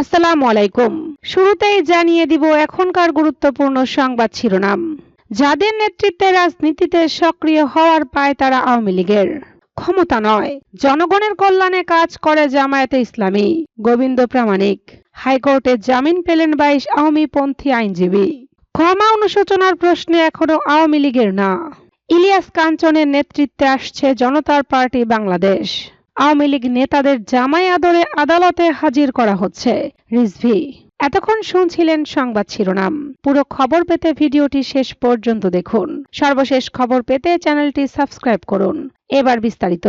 আসসালামু আলাইকুম। শুরুতেই জানিয়ে দিব এখনকার গুরুত্বপূর্ণ সংবাদ শিরোনাম। যাদের নেতৃত্বে রাজনীতিতে সক্রিয় হওয়ার পায় তারা আওয়ামী লীগের। ক্ষমতা নয়, জনগণের কল্যাণে কাজ করে জামায়াতে ইসলামী। গোবিন্দ প্রামাণিক, হাইকোর্টে জামিন পেলেন বাইশ আওয়ামী পন্থী আইনজীবী। ক্ষমা অনুশোচনার প্রশ্নে এখনও আওয়ামী লীগের না। ইলিয়াস কাঞ্চনের নেতৃত্বে আসছে জনতার পার্টি বাংলাদেশ। আওয়ামী লীগ নেতাদের জামাই আদরে আদালতে হাজির করা হচ্ছে। রিজভি, এতক্ষণ শুনছিলেন সংবাদ শিরোনাম। পুরো খবর পেতে ভিডিওটি শেষ পর্যন্ত দেখুন। সর্বশেষ খবর পেতে চ্যানেলটি সাবস্ক্রাইব করুন। এবার বিস্তারিত।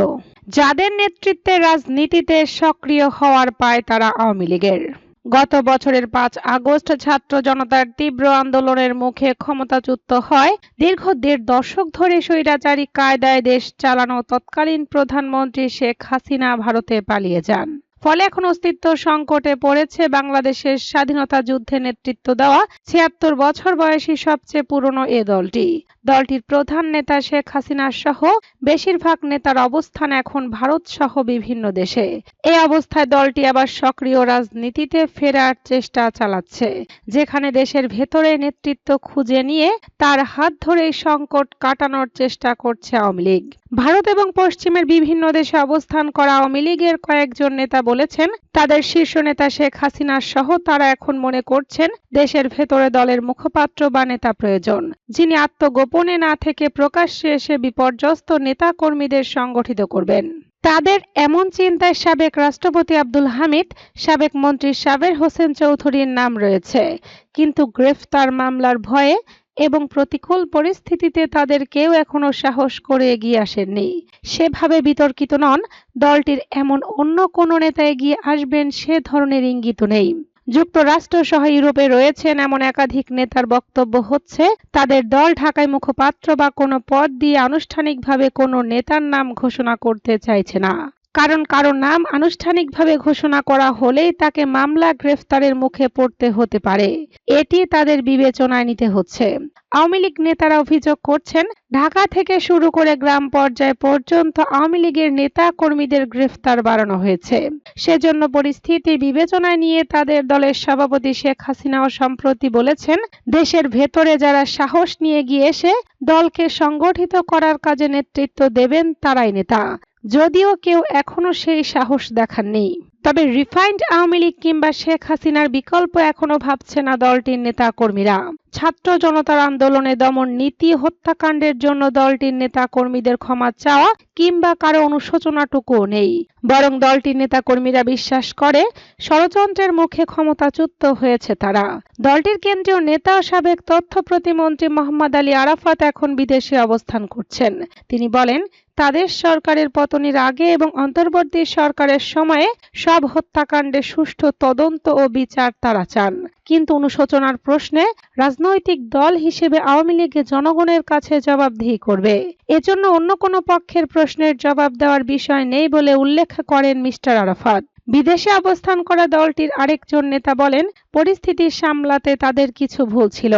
যাদের নেতৃত্বে রাজনীতিতে সক্রিয় হওয়ার পায় তারা আওয়ামী লীগের। গত বছরের পাঁচ আগস্ট ছাত্র জনতার তীব্র আন্দোলনের মুখে ক্ষমতাচ্যুত হয়। দীর্ঘ দেড় দশক ধরে স্বৈরাচারী কায়দায় দেশ চালানো তৎকালীন প্রধানমন্ত্রী শেখ হাসিনা ভারতে পালিয়ে যান। ফলে এখন অস্তিত্ব সংকটে পড়েছে বাংলাদেশের স্বাধীনতা যুদ্ধে নেতৃত্ব দেওয়া ছিয়াত্তর বছর বয়সী সবচেয়ে পুরনো এ দলটি। দলটির প্রধান নেতা শেখ হাসিনা সহ বেশিরভাগ নেতার অবস্থান এখন ভারত সহ বিভিন্ন দেশে। এই অবস্থায় দলটি আবার সক্রিয় রাজনীতিতে ফেরার চেষ্টা চালাচ্ছে, যেখানে দেশের ভেতরে নেতৃত্ব খুঁজে নিয়ে তার হাত ধরেই সংকট কাটানোর চেষ্টা করছে আওয়ামী লীগ। ভারত এবং পশ্চিমের বিভিন্ন দেশে অবস্থান করা আওয়ামী লীগের কয়েকজন নেতা বলেছেন, তাদের শীর্ষ নেতা শেখ হাসিনা সহ তারা এখন মনে করছেন, দেশের ভেতরে দলের মুখপাত্র বা নেতা প্রয়োজন, যিনি আত্মগোপনে না থেকে প্রকাশ্যে এসে বিপর্যস্ত নেতা কর্মীদের সংগঠিত করবেন। তাদের এমন চিন্তায় সাবেক রাষ্ট্রপতি আব্দুল হামিদ, সাবেক মন্ত্রী সাবের হোসেন চৌধুরীর নাম রয়েছে। কিন্তু গ্রেফতার মামলার ভয়ে এবং প্রতিকূল পরিস্থিতিতে তাদের কেউ এখনও সাহস করে এগিয়ে আসেননি। সেভাবে বিতর্কিত নন, দলটির এমন অন্য কোনো নেতা এগিয়ে আসবেন সে ধরনের ইঙ্গিত নেই। যুক্তরাষ্ট্র সহ ইউরোপে রয়েছেন এমন একাধিক নেতার বক্তব্য হচ্ছে, তাদের দল ঢাকায় মুখপাত্র বা কোনো পদ দিয়ে আনুষ্ঠানিকভাবে কোনো নেতার নাম ঘোষণা করতে চাইছে না। কারণ কারও নাম আনুষ্ঠানিকভাবে ঘোষণা করা হলেই তাকে মামলা গ্রেফতারের মুখে পড়তে হতে পারে। এটি তাদের বিবেচনায় নিতে হচ্ছে। আওয়ামী লীগ নেতারা অভিযোগ করছেন, ঢাকা থেকে শুরু করে গ্রাম পর্যায় পর্যন্ত আওয়ামী লীগের নেতা কর্মীদের গ্রেফতার বাড়ানো হয়েছে। সেজন্য পরিস্থিতি বিবেচনায় নিয়ে তাদের দলের সভাপতি শেখ হাসিনাও সম্প্রতি বলেছেন, দেশের ভেতরে যারা সাহস নিয়ে গিয়ে এসে দলকে সংগঠিত করার কাজে নেতৃত্ব দেবেন তারাই নেতা। যদিও কেউ এখনও সেই সাহস দেখাননি তবে রিফাইন্ড আওয়ামী লীগ কিংবা শেখ হাসিনার বিকল্প এখনও ভাবছে না দলটির নেতা কর্মীরা ছাত্র জনতার আন্দোলনে দমন নীতি হত্যাকাণ্ডের জন্য দলটির নেতা কর্মীদের ক্ষমা চাওয়া কিংবা কারও অনুশোচনাটুকুও নেই। বরং দলটির নেতা কর্মীরা বিশ্বাস করে, ষড়যন্ত্রের মুখে ক্ষমতাচ্যুত হয়েছে তারা। দলটির কেন্দ্রীয় নেতা সাবেক তথ্য প্রতিমন্ত্রী মোহাম্মদ আলী আরাফাত এখন বিদেশে অবস্থান করছেন। তিনি বলেন, তাদের সরকারের পতনের আগে এবং অন্তর্বর্তী সরকারের সময়ে সব হত্যাকাণ্ডে সুষ্ঠু তদন্ত ও বিচার তারা চান। কিন্তু অনুশোচনার প্রশ্নে রাজনৈতিক দল হিসেবে আওয়ামী লীগে জনগণের কাছে জবাবদিহি করবে। এজন্য অন্য কোনো পক্ষের প্রশ্নের জবাব দেওয়ার বিষয় নেই বলে উল্লেখ করেন মিস্টার আরাফাত। বিদেশে অবস্থান করা দলটির আরেকজন নেতা বলেন, পরিস্থিতি সামলাতে তাদের কিছু ভুল ছিল।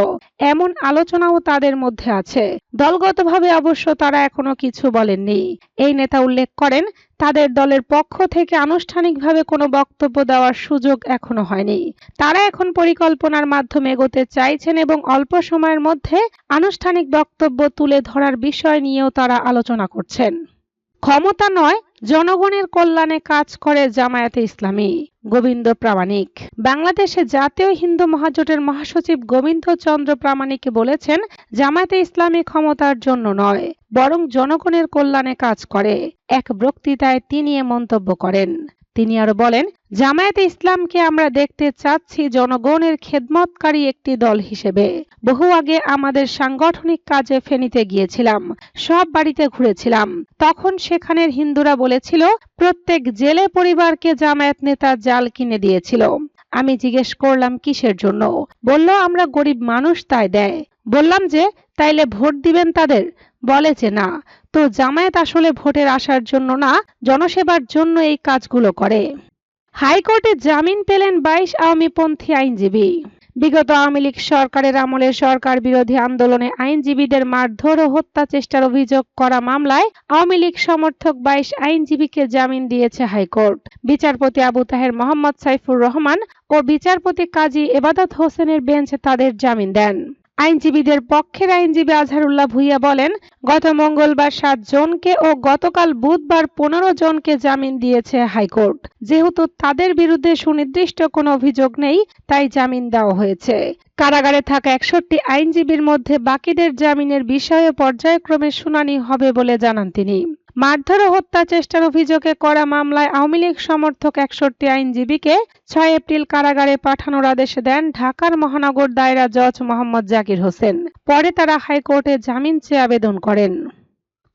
এমন আলোচনাও তাদের মধ্যে আছে। দলগতভাবে অবশ্য তারা এখনও কিছু বলেননি। এই নেতা উল্লেখ করেন, তাদের দলের পক্ষ থেকে আনুষ্ঠানিকভাবে কোনো বক্তব্য দেওয়ার সুযোগ এখনও হয়নি। তারা এখন পরিকল্পনার মাধ্যমে এগোতে চাইছেন এবং অল্প সময়ের মধ্যে আনুষ্ঠানিক বক্তব্য তুলে ধরার বিষয় নিয়েও তারা আলোচনা করছেন। ক্ষমতা নয় জনগণের কল্যাণে কাজ করে জামায়াতে ইসলামী। গোবিন্দ প্রামাণিক। বাংলাদেশে জাতীয় হিন্দু মহাজোটের মহাসচিব গোবিন্দ চন্দ্র প্রামাণিক বলেছেন, জামায়াতে ইসলামী ক্ষমতার জন্য নয়, বরং জনগণের কল্যাণে কাজ করে। এক বক্তৃতায় তিনি এ মন্তব্য করেন। তিনি আরও বলেন, জামায়াতে ইসলামকে আমরা দেখতে চাচ্ছি জনগণের খেদমতকারী একটি দল হিসেবে। বহু আগে আমাদের সাংগঠনিক কাজে ফেনীতে গিয়েছিলাম, সব বাড়িতে ঘুরেছিলাম। তখন সেখানের হিন্দুরা বলেছিল, প্রত্যেক জেলে পরিবারকে জামায়াত নেতা জাল কিনে দিয়েছিল। আমি জিজ্ঞেস করলাম, কিসের জন্য? বলল, আমরা গরিব মানুষ তাই দেয়। বললাম যে, তাইলে ভোট দিবেন তাদের? বলে যে, না। তো জামায়াত আসলে ভোটের আসার জন্য না, জনসেবার জন্য এই কাজগুলো করে। হাইকোর্টে জামিন পেলেন বাইশ আওয়ামীপন্থী আইনজীবী। বিগত আওয়ামী লীগ সরকারের আমলে সরকার বিরোধী আন্দোলনে আইনজীবীদের মারধর ও হত্যা চেষ্টার অভিযোগ করা মামলায় আওয়ামী লীগ সমর্থক বাইশ আইনজীবীকে জামিন দিয়েছে হাইকোর্ট। বিচারপতি আবু তাহের মোহাম্মদ সাইফুর রহমান ও বিচারপতি কাজী এবাদত হোসেনের বেঞ্চ তাদের জামিন দেন। আইনজীবীদের পক্ষের আইনজীবী আজহারুল্লাহ ভুইয়া বলেন, গত মঙ্গলবার সাত জনকে ও গতকাল বুধবার পনেরো জনকে জামিন দিয়েছে হাইকোর্ট। যেহেতু তাদের বিরুদ্ধে সুনির্দিষ্ট কোনো অভিযোগ নেই, তাই জামিন দেওয়া হয়েছে। কারাগারে থাকা একষট্টি আইনজীবীর মধ্যে বাকিদের জামিনের বিষয়ে পর্যায়ক্রমে শুনানি হবে বলে জানান তিনি। মারধর হত্যা চেষ্টার অভিযোগে করা মামলায় আওয়ামী লীগ সমর্থক একষট্টি আইনজীবীকে ছয় এপ্রিল কারাগারে পাঠানোর আদেশ দেন ঢাকার মহানগর দায়রা জজ মোহাম্মদ জাকির হোসেন। পরে তারা হাইকোর্টে জামিন চেয়ে আবেদন করেন।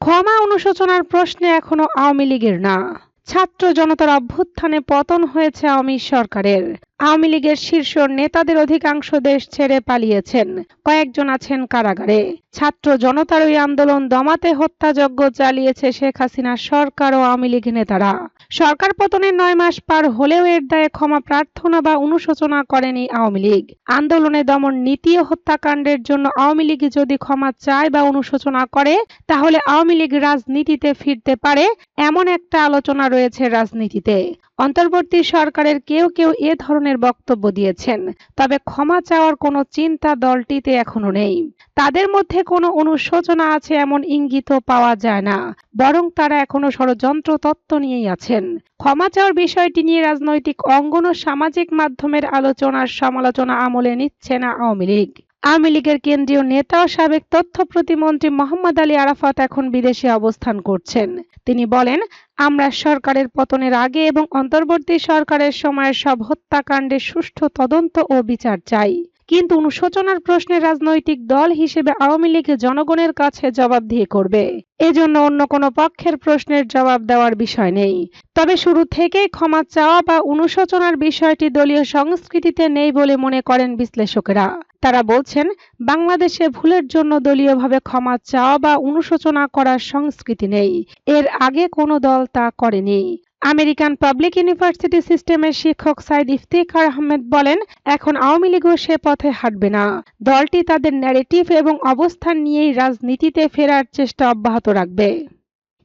ক্ষমা অনুশোচনার প্রশ্নে এখনও আওয়ামী লীগের না। ছাত্র জনতার অভ্যুত্থানে পতন হয়েছে আওয়ামী সরকারের। আওয়ামী লীগের শীর্ষ নেতাদের অধিকাংশ দেশ ছেড়ে পালিয়েছেন। কয়েকজন আছেন কারাগারে। ছাত্র জনতার ওই আন্দোলন দমাতে হত্যাযজ্ঞ চালিয়েছে শেখ হাসিনার সরকার ও আওয়ামী লীগ নেতারা। সরকার পতনের নয় মাস পার হলেও এর দায়ে ক্ষমা প্রার্থনা বা অনুশোচনা করেনি আওয়ামী লীগ। আন্দোলনে দমন নীতি ও হত্যাকাণ্ডের জন্য আওয়ামী লীগ যদি ক্ষমা চায় বা অনুশোচনা করে, তাহলে আওয়ামী লীগ রাজনীতিতে ফিরতে পারে, এমন একটা আলোচনা রয়েছে রাজনীতিতে। অন্তর্বর্তী সরকারের কেউ কেউ এ ধরনের বক্তব্য দিয়েছেন, তবে ক্ষমা চাওয়ার কোনো চিন্তা দলটিতে এখনও নেই। তাদের মধ্যে কোনো অনুশোচনা আছে এমন ইঙ্গিতও পাওয়া যায় না, বরং তারা এখনও ষড়যন্ত্র তত্ত্ব নিয়েই আছেন। ক্ষমা চাওয়ার বিষয়টি নিয়ে রাজনৈতিক অঙ্গন ও সামাজিক মাধ্যমের আলোচনার সমালোচনা আমলে নিচ্ছে না আওয়ামী লীগ। আওয়ামী লীগের কেন্দ্রীয় নেতা ও সাবেক তথ্য প্রতিমন্ত্রী মোহাম্মদ আলী আরাফাত এখন বিদেশে অবস্থান করছেন। তিনি বলেন, আমরা সরকারের পতনের আগে এবং অন্তর্বর্তী সরকারের সময়ের সব হত্যাকাণ্ডের সুষ্ঠু তদন্ত ও বিচার চাই। কিন্তু অনুশোচনার প্রশ্নে রাজনৈতিক দল হিসেবে আওয়ামী লীগ জনগণের কাছে জবাবদিহি করবে। এজন্য অন্য কোনো পক্ষের প্রশ্নের জবাব দেওয়ার বিষয় নেই। তবে শুরু থেকেই ক্ষমা চাওয়া বা অনুশোচনার বিষয়টি দলীয় সংস্কৃতিতে নেই বলে মনে করেন বিশ্লেষকেরা। তারা বলছেন, বাংলাদেশে ভুলের জন্য দলীয়ভাবে ক্ষমা চাওয়া বা অনুশোচনা করার সংস্কৃতি নেই। এর আগে কোনো দল তা করেনি। আমেরিকান পাবলিক ইউনিভার্সিটি সিস্টেমের শিক্ষক সাইদ ইফতিখার আহমেদ বলেন, এখন আওয়ামী লীগও সে পথে হাঁটবে না। দলটি তাদের ন্যারেটিভ এবং অবস্থান নিয়েই রাজনীতিতে ফেরার চেষ্টা অব্যাহত রাখবে।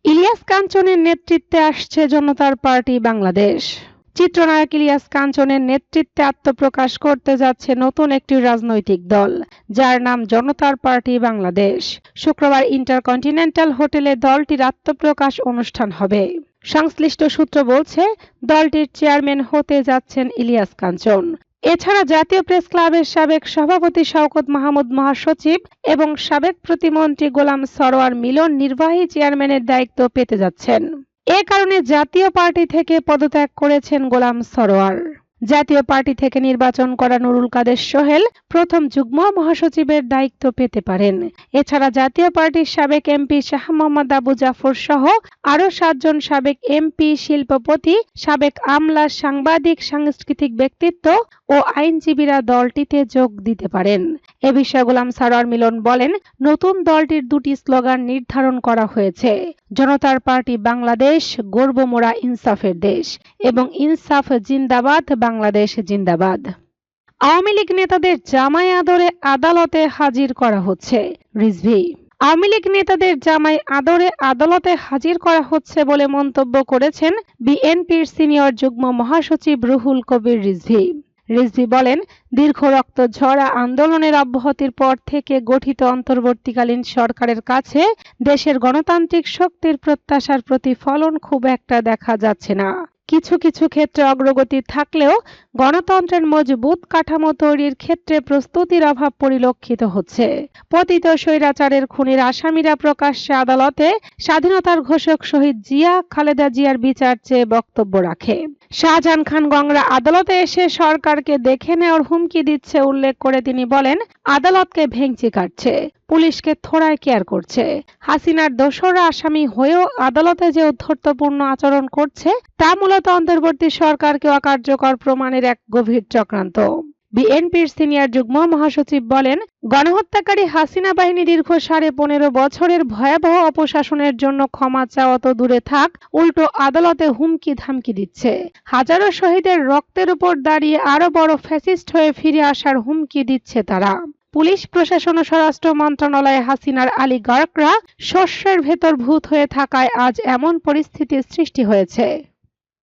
ইলিয়াস কাঞ্চনের নেতৃত্বে আসছে জনতার পার্টি বাংলাদেশ। চিত্রনায়ক ইলিয়াস কাঞ্চনের নেতৃত্বে আত্মপ্রকাশ করতে যাচ্ছে নতুন একটি রাজনৈতিক দল, যার নাম জনতার পার্টি বাংলাদেশ। শুক্রবার ইন্টারকন্টিনেন্টাল হোটেলে দলটির আত্মপ্রকাশ অনুষ্ঠান হবে। সংশ্লিষ্ট সূত্র বলছে, দলটির চেয়ারম্যান হতে যাচ্ছেন ইলিয়াস কাঞ্চন। এছাড়া জাতীয় প্রেস ক্লাবের সাবেক সভাপতি শওকত মাহমুদ মহাসচিব এবং সাবেক প্রতিমন্ত্রী গোলাম সরোয়ার মিলন নির্বাহী চেয়ারম্যানের দায়িত্ব পেতে যাচ্ছেন। এ কারণে জাতীয় পার্টি থেকে পদত্যাগ করেছেন গোলাম সরোয়ার। জাতীয় পার্টি থেকে নির্বাচন করা নুরুল কাদের সোহেল প্রথম যুগ্ম মহাসচিবের দায়িত্ব পেতে পারেন। এছাড়া জাতীয় পার্টির সাবেক এমপি শাহ মোহাম্মদ আবু জাফর সহ আরও সাতজন সাবেক এমপি, শিল্পপতি, সাবেক আমলা, সাংবাদিক, সাংস্কৃতিক ব্যক্তিত্ব ও আইনজীবীরা দলটিতে যোগ দিতে পারেন। এ বিষয়ে গোলাম সারোয়ার মিলন বলেন, নতুন দলটির দুটি স্লোগান নির্ধারণ করা হয়েছে। জনতার পার্টি বাংলাদেশ, গর্বমোড়া ইনসাফের দেশ এবং ইনসাফ জিন্দাবাদ, বাংলাদেশ জিন্দাবাদ। আওয়ামী লীগ নেতাদের জামাই আদরে আদালতে হাজির করা হচ্ছে, রিজভি। আওয়ামী লীগ নেতাদের জামাই আদরে আদালতে হাজির করা হচ্ছে বলে মন্তব্য করেছেন বিএনপির সিনিয়র যুগ্ম মহাসচিব রুহুল কবির রিজভি। রিজভি বলেন, দীর্ঘ রক্ত ঝরা আন্দোলনের অব্যাহতির পর থেকে গঠিত অন্তর্বর্তীকালীন সরকারের কাছে দেশের গণতান্ত্রিক শক্তির প্রত্যাশার প্রতিফলন খুব একটা দেখা যাচ্ছে না। কিছু কিছু ক্ষেত্রে অগ্রগতি থাকলেও গণতন্ত্রের মজবুত কাঠামো তৈরির ক্ষেত্রে প্রস্তুতির অভাব পরিলক্ষিত হচ্ছে। পতিত স্বৈরাচারের খুনির আসামিরা প্রকাশ্যে আদালতে স্বাধীনতার ঘোষক শহীদ জিয়া, খালেদা জিয়ার বিচার চেয়ে বক্তব্য রাখে। শাহজাহান খান গংরা আদালতে এসে সরকারকে দেখে নেওয়ার হুমকি দিচ্ছে উল্লেখ করে তিনি বলেন, আদালতকে ভেঙচি কাটছে। পুলিশকে থোড়ায় কেয়ার করছে। হাসিনার দোসরা আসামি হয়েও আদালতে যে উদ্ধর্তপূর্ণ আচরণ করছে, তা মূলত অন্তর্বর্তী সরকারকে অকার্যকর প্রমাণের এক গভীর চক্রান্ত। বিএনপির সিনিয়র যুগ্ম মহাসচিব বলেন, গণহত্যাকারী হাসিনা বাহিনী দীর্ঘ সাড়ে পনেরো বছরের ভয়াবহ অপশাসনের জন্য ক্ষমা চাওয়া তো দূরে থাক, উল্টো আদালতে হুমকি ধামকি দিচ্ছে। হাজারো শহীদের রক্তের উপর দাঁড়িয়ে আরও বড় ফ্যাসিস্ট হয়ে ফিরে আসার হুমকি দিচ্ছে তারা। পুলিশ, প্রশাসন ও স্বরাষ্ট্র মন্ত্রণালয়ে হাসিনার আলী গার্করা শস্যের ভেতর ভূত হয়ে থাকায় আজ এমন পরিস্থিতির সৃষ্টি হয়েছে।